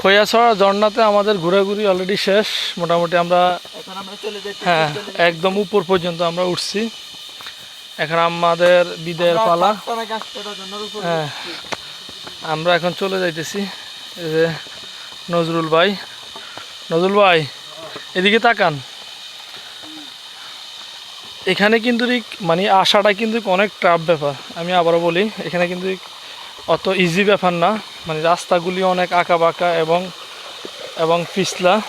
খৈয়াছড়া ঝর্ণাতে আমাদের ঘোরাঘুরি অলরেডি শেষ। মোটামুটি আমরা হ্যাঁ একদম উপর পর্যন্ত আমরা উঠছি। এখন আমাদের বিদায়ের পালা। হ্যাঁ আমরা এখন চলে যাইতেছি। এই যে নজরুল ভাই। নজরুল ভাই এদিকে তাকান। এখানে কিন্তু মানে আসাটা কিন্তু অনেক টাফ ব্যাপার। আমি আবারও বলি এখানে কিন্তু অত ইজি ব্যাপার না। মানে রাস্তাগুলি অনেক আঁকা বাঁকা এবং এবং পিছলা।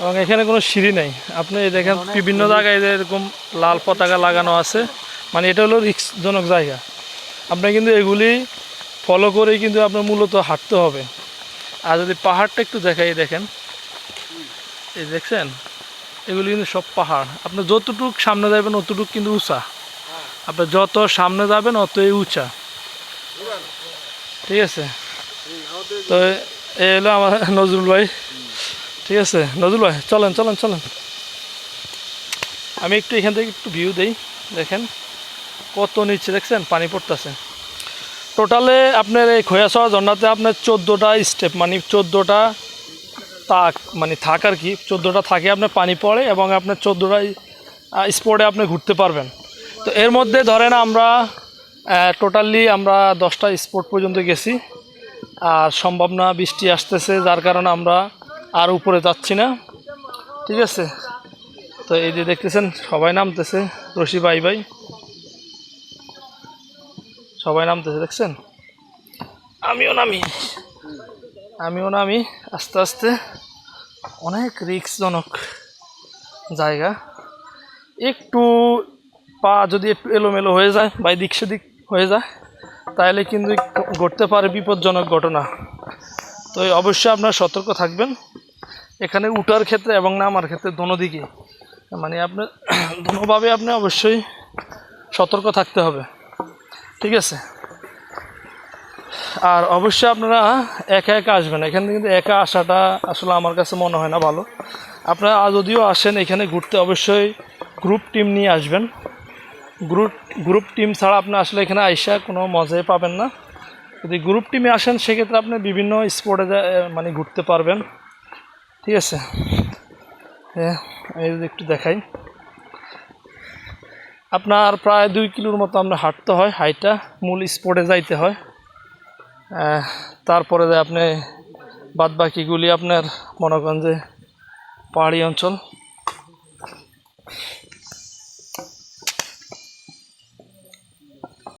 এবং এখানে কোনো সিঁড়ি নেই। আপনি দেখেন বিভিন্ন জায়গায় এরকম লাল পতাকা লাগানো আছে। মানে এটা হলো রিক্সজনক জায়গা। আপনার কিন্তু এগুলি ফলো করেই কিন্তু আপনার মূলত হাঁটতে হবে। আর যদি পাহাড়টা একটু দেখাই দেখেন। এই দেখছেন? এগুলি কিন্তু সব পাহাড়। আপনি যতটুক সামনে যাবেন অতটুক কিন্তু উঁচা। আপনি যত সামনে যাবেন অতই উঁচা। ঠিক আছে? তো এই হলো আমার নজরুল ভাই। ঠিক আছে? নজরুল ভাই, চলেন চলেন চলেন। আমি একটু এখান থেকে একটু ভিউ দেই, দেখেন। কত নিচে, দেখছেন? পানি পড়তেছে। টোটালে আপনার এই খোয়াশোয়া ঝর্ণাতে আপনার চোদ্দোটা স্টেপ মানে চোদ্দোটা তাক মানে থাক আর কি। চোদ্দোটা থাকে আপনার পানি পড়ে এবং আপনার চোদ্দোটা স্পটে আপনি ঘুরতে পারবেন। তো এর মধ্যে ধরেন আমরা টোটালি আমরা দশটা স্পট পর্যন্ত গেছি। আর সম্ভব না বৃষ্টি আসতেছে, যার কারণে আমরা আর উপরে যাচ্ছি না। ঠিক আছে? তো এই যে দেখতেছেন, সবাই নামতেছে। রশি ভাই ভাই। সবাই নামতেছে, দেখছেন? আমিও নামি। আমিও নামি, আস্তে আস্তে। অনেক রিক্সজনক জায়গা। একটু পা যদি একটু এলোমেলো হয়ে যায়, বা এদিক সেদিক হয়ে যায় তাহলে কিন্তু ঘটতে পারে বিপজ্জনক ঘটনা। তো অবশ্যই আপনার সতর্ক থাকবেন। এখানে উঠার ক্ষেত্রে এবং নামার ক্ষেত্রে দোনো দিকে মানে আপনার দোনোভাবে আপনি অবশ্যই সতর্ক থাকতে হবে। ঠিক আছে? আর অবশ্যই আপনারা একা একা আসবেন। এখানে কিন্তু একা আসাটা আসলে আমার কাছে মনে হয় না ভালো। আপনারা যদিও আসেন, এখানে ঘুরতে অবশ্যই গ্রুপ টিম নিয়ে আসবেন। গ্রুপ গ্রুপ টিম ছাড়া আপনি আসলে এখানে আইসা কোনো মজাই পাবেন না। যদি গ্রুপ টিমে আসেন, সেক্ষেত্রে আপনি বিভিন্ন স্পটে মানে ঘুরতে পারবেন। ঠিক আছে? হ্যাঁ একটু দেখাই। আপনার প্রায় দুই কিলোর মতো আপনার হাঁটতে হয় হাইটা মূল স্পটে যাইতে হয়। তারপরে যে আপনি বাদ বাকিগুলি আপনার মনে করেন যে পাহাড়ি অঞ্চল।